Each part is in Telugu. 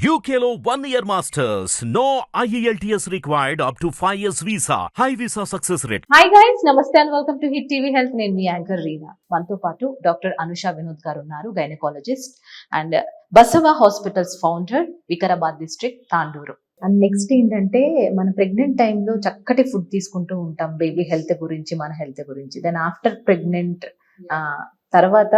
One year masters. No E IELTS required up to 5 years visa. High visa success rate. Hi guys నమస్తే and welcome to Hit TV health నేను మీ యాంకర్ రీనా మనతో పాటు డాక్టర్ అనుష వినోద్ గారు ఉన్నారు gynaecologist and Basava hospitals founder Vikarabad district Tandur and next ఏంటంటే మన ప్రెగ్నెంట్ టైంలో చక్కటి ఫుడ్ తీసుకుంటూ ఉంటాం బేబీ హెల్త్ గురించి మన హెల్త్ గురించి దెన్ ఆఫ్టర్ ప్రెగ్నెంట్ తర్వాత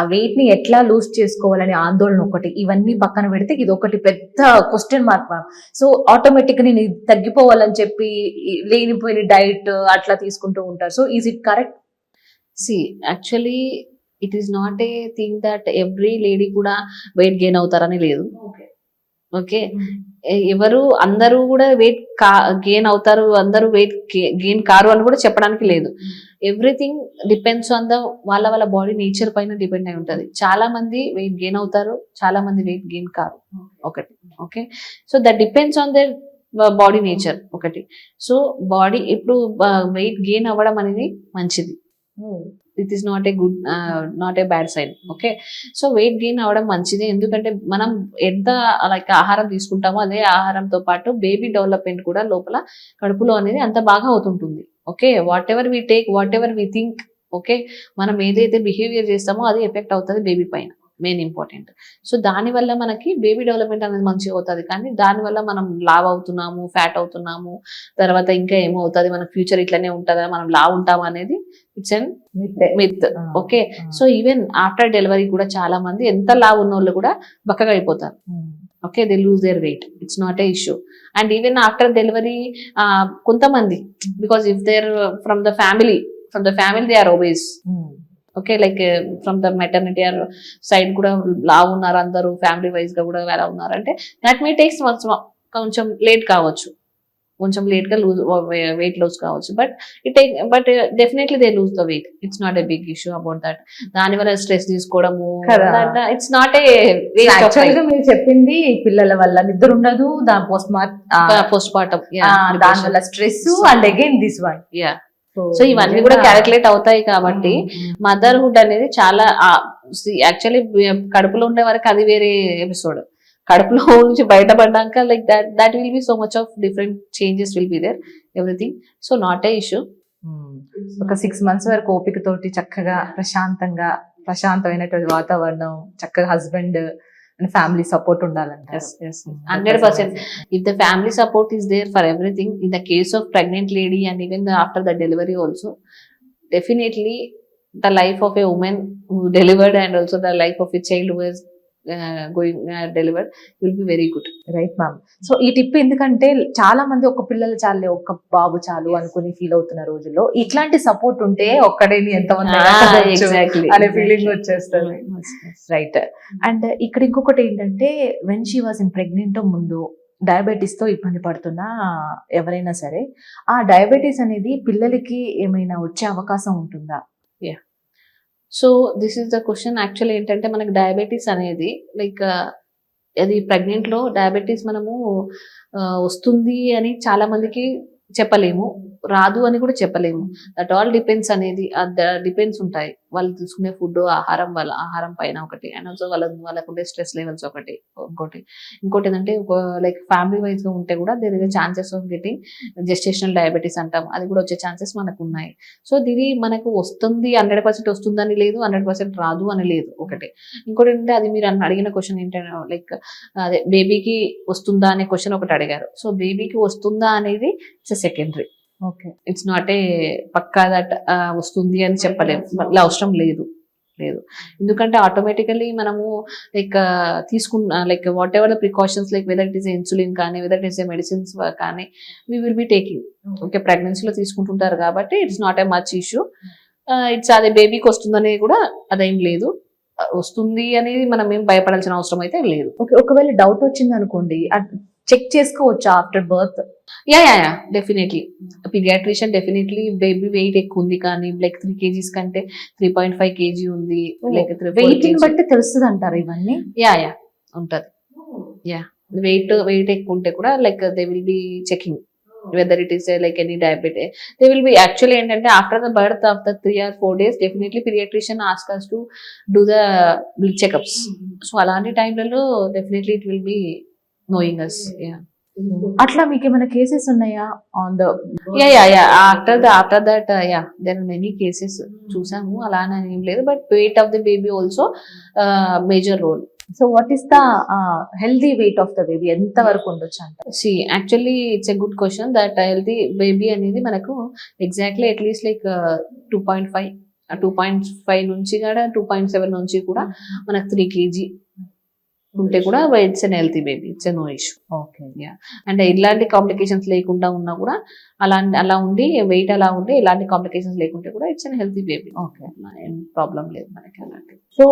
ఆ వెయిట్ని ఎట్లా లూజ్ చేసుకోవాలని ఆందోళన ఒకటి. ఇవన్నీ పక్కన పెడితే ఇది ఒకటి పెద్ద క్వశ్చన్ మార్క్ సో ఆటోమేటిక్గా నేను ఇది తగ్గిపోవాలని చెప్పి లేనిపోయిన డైట్ అట్లా తీసుకుంటూ ఉంటారు. So is it correct see actually it is not a thing that every lady కూడా వెయిట్ గెయిన్ అవుతారని లేదు. ఓకే. ఎవరు అందరూ కూడా వెయిట్ కా గెయిన్ అవుతారు అందరూ వెయిట్ గెయిన్ కారు అని కూడా చెప్పడానికి లేదు. ఎవ్రీథింగ్ డిపెండ్స్ ఆన్ ద వాళ్ళ వాళ్ళ బాడీ నేచర్ పైన డిపెండ్ అయి ఉంటుంది. చాలా మంది వెయిట్ గెయిన్ అవుతారు చాలా మంది వెయిట్ గెయిన్ కారు. ఒకటి. Okay. So that depends on their body nature. ఒకటి. సో బాడీ ఇప్పుడు వెయిట్ గెయిన్ అవ్వడం అనేది మంచిది. It is not a good not a bad sign okay so weight gain అవ్వడం మంచిది. ఎందుకంటే మనం ఎంత లైక్ ఆహారం తీసుకుంటామో అదే ఆహారంతో పాటు బేబీ డెవలప్మెంట్ కూడా లోపల కడుపులో అనేది అంత బాగా అవుతుంటుంది. Okay whatever we take whatever we think okay మనం ఏదైతే బిహేవియర్ చేస్తామో అది ఎఫెక్ట్ అవుతుంది బేబీ పైన. మెయిన్ ఇంపార్టెంట్ సో దానివల్ల మనకి బేబీ డెవలప్మెంట్ అనేది మంచిగా అవుతుంది. కానీ దానివల్ల మనం లావ్ అవుతున్నాము ఫ్యాట్ అవుతున్నాము తర్వాత ఇంకా ఏమవుతుంది? మన ఫ్యూచర్ ఇట్లనే ఉంటుందా? మనం లావ్ ఉంటాం అనేది it's and myth okay so even after delivery కూడా చాలా మంది ఎంత లావ్ ఉన్న వాళ్ళు కూడా బక్కగా అయిపోతారు. Okay they lose their weight it's not a issue and even after delivery కొంతమంది because if there from the family from the family they are obese okay like from the maternity or side కూడా లావ్ ఉన్నారు అందరూ ఫ్యామిలీ వైజ్గా కూడా ఎలా ఉన్నారు. అంటే దట్ మే టేక్స్ కొంచెం లేట్ కావచ్చు. కొంచెం లేట్గా లూజ్ వెయిట్ లూజ్ కావచ్చు. But it but definitely they lose the weight it's not a big issue about that దాని వల్ల స్ట్రెస్ తీసుకోవడము. ఇట్స్ నాట్ ఏ మీరు చెప్పింది పిల్లల వల్ల నిద్ర ఉండదు దాని పోస్ట్ పోస్ట్ మార్టం దాని వల్ల stress and again this one yeah so ఇవన్నీ కూడా క్యాలిక్యులేట్ అవుతాయి కాబట్టి మదర్హుడ్ అనేది చాలా యాక్చువల్లీ కడుపులో ఉండే వరకు అది వేరే ఎపిసోడ్ కడుపులో నుంచి బయటపడ్డాక like that that will be so much of different changes will be there everything so not a issue ఒక సిక్స్ మంత్స్ వరకు ఓపిక తోటి చక్కగా ప్రశాంతంగా ప్రశాంతమైనటువంటి వాతావరణం చక్కగా హస్బెండ్ అండ్ ఫ్యామిలీ సపోర్ట్ ఉండాలంట hundred if the family support is there for everything in the case of pregnant lady and even after the delivery also definitely the life of a woman who delivered and also the life of a child who he's uh, delivered will be very good. Right ma'am so ఈ టిప్ ఎందుకంటే చాలా మంది ఒక పిల్లలు చాలే ఒక్క బాబు చాలు అనుకుని ఫీల్ అవుతున్న రోజుల్లో ఇట్లాంటి సపోర్ట్ ఉంటే ఒక్కడేని ఎంతమంది అనే ఫీలింగ్. వచ్చేస్తుంది. రైట్ అండ్ ఇక్కడ ఇంకొకటి ఏంటంటే when she was in pregnant ముందు డయాబెటీస్తో ఇబ్బంది పడుతున్న ఎవరైనా సరే ఆ డయాబెటీస్ అనేది పిల్లలకి ఏమైనా వచ్చే అవకాశం ఉంటుందా? So this is the question actual ఏంటంటే మనకి డయాబెటీస్ అనేది లైక్ uh, అది ప్రెగ్నెంట్లో డయాబెటీస్ మనము ఆ, వస్తుంది అని చాలా మందికి చెప్పలేము. రాదు అని కూడా చెప్పలేము. దట్ ఆల్ డిపెండ్స్ అనేది డిపెండ్స్ ఉంటాయి. వాళ్ళు తీసుకునే ఫుడ్ ఆహారం వాళ్ళ ఆహారం పైన ఒకటి. అండ్ ఆల్సో వాళ్ళ వాళ్ళకు ఉండే స్ట్రెస్ లెవెల్స్ ఒకటి ఇంకోటి. ఇంకోటి ఏంటంటే లైక్ ఫ్యామిలీ వైజ్ ఉంటే కూడా there is chances of getting gestational diabetes అంటాం. అది కూడా వచ్చే ఛాన్సెస్ మనకు ఉన్నాయి. సో ఇది మనకు వస్తుంది హండ్రెడ్ పర్సెంట్ వస్తుందని లేదు హండ్రెడ్ పర్సెంట్ రాదు అని లేదు ఒకటి. ఇంకోటి ఏంటంటే అది మీరు అన్న- అడిగిన క్వశ్చన్ ఏంటంటే లైక్ అదే బేబీకి వస్తుందా అనే క్వశ్చన్ ఒకటి అడిగారు. సో బేబీకి వస్తుందా అనేది it's secondary okay. It's not a Pakka that వస్తుంది అని చెప్పలేము మళ్ళీ అవసరం లేదు. లేదు. ఎందుకంటే ఆటోమేటికలీ మనము లైక్ తీసుకున్న like whatever the precautions like whether it is insulin కానీ వెదర్ ఇట్ ఈస్ మెడిసిన్స్ కానీ we will be taking okay ప్రెగ్నెన్సీలో తీసుకుంటుంటారు కాబట్టి it's not a much issue it's అదే బేబీకి వస్తుందని కూడా అదేం లేదు. వస్తుంది అనేది మనం ఏం భయపడాల్సిన అవసరం అయితే లేదు. ఓకే ఒకవేళ డౌట్ వచ్చింది అనుకోండి చెక్ చేసుకోవచ్చా after birth yeah yeah yeah definitely paediatrician definitely baby weight ఎక్కువ ఉంది కానీ లైక్ త్రీ కేజీస్ కంటే త్రీ పాయింట్ ఫైవ్ కేజీ ఉంది లైక్ వెయిట్ని బట్టి తెలుస్తుంది అంటారు ఇవన్నీ? యా యా ఉంటది. యా వెయిట్ వెయిట్ ఎక్కువ ఉంటే కూడా like they will be checking whether it is like any diabetes they will be actually ఏంటంటే after the birth of the three or four days definitely paediatrician asks us to do the blood checkups so అలాంటి టైంలలో definitely it will be knowing us. Yeah. అట్లా మీకు ఏమైనా కేసెస్ ఉన్నాయా on the Yeah, yeah, yeah. After the after that, uh, yeah, there are many cases. చూసాము అలా అని ఏం లేదు but weight of the baby also major role so what is the healthy weight of the baby ఎంత వరకు ఉండొచ్చు అంట see actually it's a good question that healthy baby అనేది మనకు exactly at least like two point five two point five నుంచి కూడా టూ పాయింట్ సెవెన్ నుంచి కూడా మనకు త్రీ కేజీ ఉంటే కూడా it's an healthy baby it's a no issue okay అంటే ఇలాంటి కాంప్లికేషన్స్ లేకుండా ఉన్నా కూడా అలా అలా ఉండి వెయిట్ అలా ఉండి ఇలాంటి కాంప్లికేషన్స్ లేకుంటే కూడా it's an healthy baby okay ఏం ప్రాబ్లం లేదు మనకి అలాంటి. సో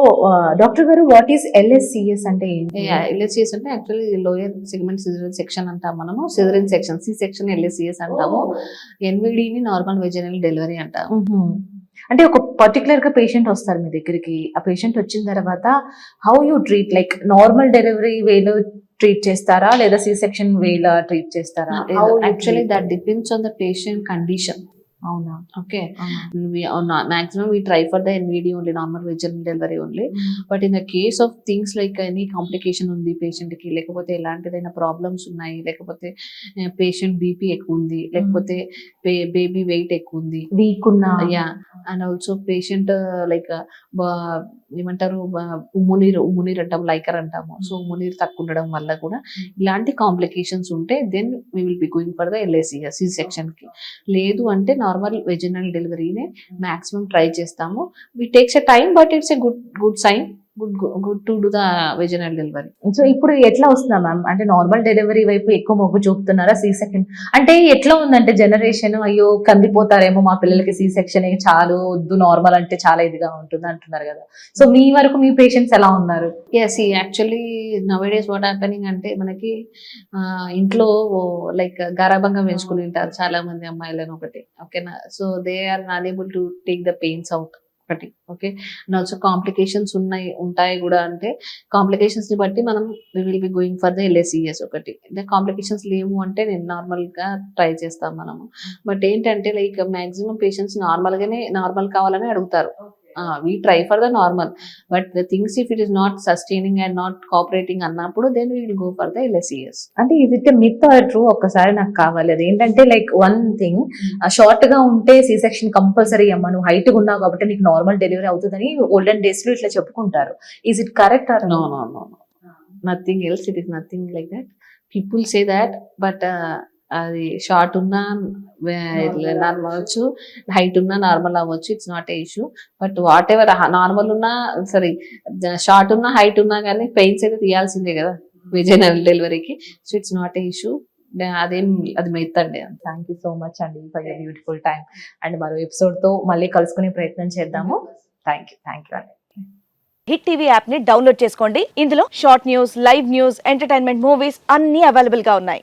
డాక్టర్ గారు వాట్ ఈస్ ఎల్ఎస్సిఎస్ అంటే ఏంటి? ఎల్ఎస్సిఎస్ అంటే actually lower segment caesarean section అంటాం మనము. Caesarean section C section LSCS అంటాము. ఎన్విడిని నార్మల్ వెజనల్ డెలివరీ అంటాము. మ్మ్. అంటే ఒక పర్టికులర్గా పేషెంట్ వస్తారు మీ దగ్గరికి. ఆ పేషెంట్ వచ్చిన తర్వాత how you treat like normal delivery వేలో ట్రీట్ చేస్తారా? లేదా సి సెక్షన్ వేలో ట్రీట్ చేస్తారా? Actually? That depends on the patient condition అవునా? Okay. maximum we try for the NVD only normal vaginal delivery only. But in the case of things like any complication ఉంది patient కి లేకపోతే ఎలాంటిదైనా ప్రాబ్లమ్స్ ఉన్నాయి లేకపోతే పేషెంట్ బీపీ ఎక్కువ ఉంది లేకపోతే బేబీ వెయిట్ ఎక్కువ ఉంది. వీక్ ఉన్న. Yeah and also patient like ఏమంటారు ఉమ్మునీరు ఉమ్మునీరు అంటాం లైకర్ అంటాము. సో ఉమ్మునీరు తక్కువ ఉండడం వల్ల కూడా ఇలాంటి కాంప్లికేషన్స్ ఉంటే then we will be going for the LAC C సెక్షన్కి లేదు అంటే నార్మల్ వెజినల్ డెలివరీనే మాక్సిమం ట్రై చేస్తాము. We takes a time but it's a good good sign. Good good to do the vaginal delivery so ఇప్పుడు ఎట్లా వస్తుందా మ్యామ్? అంటే నార్మల్ డెలివరీ వైపు ఎక్కువ మొగ్గు చూపుతున్నారా సి సెక్షన్ అంటే ఎట్లా ఉందంటే జనరేషన్ అయ్యో కందిపోతారేమో మా పిల్లలకి సి సెక్షన్ చాలు వద్దు నార్మల్ అంటే చాలా ఇదిగా ఉంటుంది అంటున్నారు కదా. సో మీ వరకు మీ పేషెంట్స్ ఎలా ఉన్నారు? Yes actually nowadays what happening అంటే మనకి ఇంట్లో లైక్ గారాబంగా పెంచుకుని ఉంటారు చాలా మంది అమ్మాయిలను ఒకటి. ఓకేనా so they are unable to take the pains out ఒకటి ఓకే? అండ్ ఆల్సో కాంప్లికేషన్స్ ఉన్నాయి ఉంటాయి కూడా అంటే కాంప్లికేషన్స్ని బట్టి మనం we will be going for the LSES ఒకటి. కాంప్లికేషన్స్ లేవు అంటే నేను నార్మల్గా ట్రై చేస్తాం మనము. బట్ ఏంటంటే లైక్ మాక్సిమం పేషెంట్స్ నార్మల్ గానే నార్మల్ కావాలని అడుగుతారు. We try for the normal but the things if it is not sustaining and not cooperating అన్నప్పుడు then we will go for the LSES అంటే ఇది మిత్ ఆర్ ట్రూ ఒక్కసారి నాకు కావాలి. అది ఏంటంటే లైక్ వన్ థింగ్ షార్ట్గా ఉంటే సి సెక్షన్ కంపల్సరీ అమ్మ నువ్వు హైట్ ఉన్నావు కాబట్టి నీకు నార్మల్ డెలివరీ అవుతుందని ఓల్డెన్ డేస్లో ఇట్లా చెప్పుకుంటారు. Is it correct or no no nothing else. It is nothing like that. People say that but uh, అది షార్ట్ ఉన్నా నార్మల్ అవ్వచ్చు. హైట్ ఉన్నా నార్మల్ అవ్వచ్చు. It's not a issue but whatever normal ఉన్నా సారీ షార్ట్ ఉన్నా హైట్ ఉన్నా కానీ పెయిన్స్ అయితే తీయాల్సిందే కదా. విజయనగర్ డెలివరీకి so it's not a issue అదేం అది మెత్తండి థ్యాంక్ యూ సో మచ్ అండి for your beautiful time and మరో ఎపిసోడ్తో మళ్ళీ కలుసుకునే ప్రయత్నం చేద్దాము. థ్యాంక్ యూ థ్యాంక్ యూ అండి. హిట్ టీవీ యాప్ని డౌన్లోడ్ చేసుకోండి. ఇందులో short news live news entertainment movies అన్ని అవైలబుల్గా ఉన్నాయి.